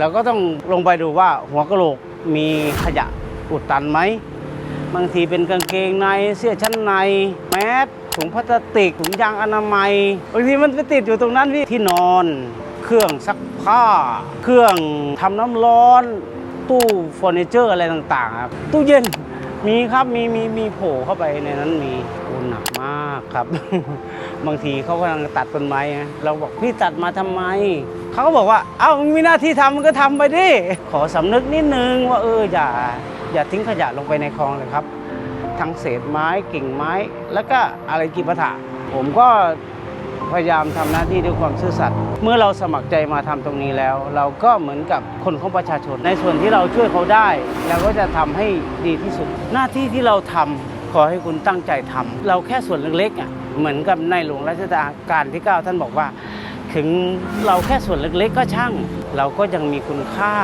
เราก็ต้องลงไปดูว่าหัวกะโหลกมีขยะอุดตันไหม บางทีเป็นกางเกงในเสื้อชั้นใน แมสถุงพลาสติกถุงยางอนามัยบางทีมันไปติดอยู่ตรงนั้นพี่ที่นอน เครื่องซักผ้า เครื่องทำน้ำร้อน ตู้เฟอร์นิเจอร์อะไรต่างๆครับตู้เย็นมีครับมีมีมีโผล่เข้าไปในนั้นมีโอ้หนักมากครับ บางทีเขากำลังตัดต้นไม้เราบอกพี่ตัดมาทำไม เขาก็บอกว่า เอ้ามึงมีหน้าที่ทำมันก็ทำไปดิ ขอสำนึกนิดนึงว่าเอออย่าอย่าทิ้งขยะลงไปในคลองเลยครับ ทั้งเศษไม้กิ่งไม้ แล้วก็อะไรกิปะถะผมก็พยายามทำหน้าที่ด้วยความซื่อสัตย์เมื่อเราสมัครใจมาทำตรงนี้แล้ว เราก็เหมือนกับคนของประชาชน ในส่วนที่เราช่วยเขาได้เราก็จะทำให้ดีที่สุด หน้าที่ที่เราทำขอให้คุณตั้งใจทำเราแค่ส่วนเล็กๆอะเหมือนกับในหลวงรัชกาลที่ 9 ท่านบอกว่า ถึงเราแค่ส่วนเล็กๆก็ช่าง เราก็ยังมีคุณค่า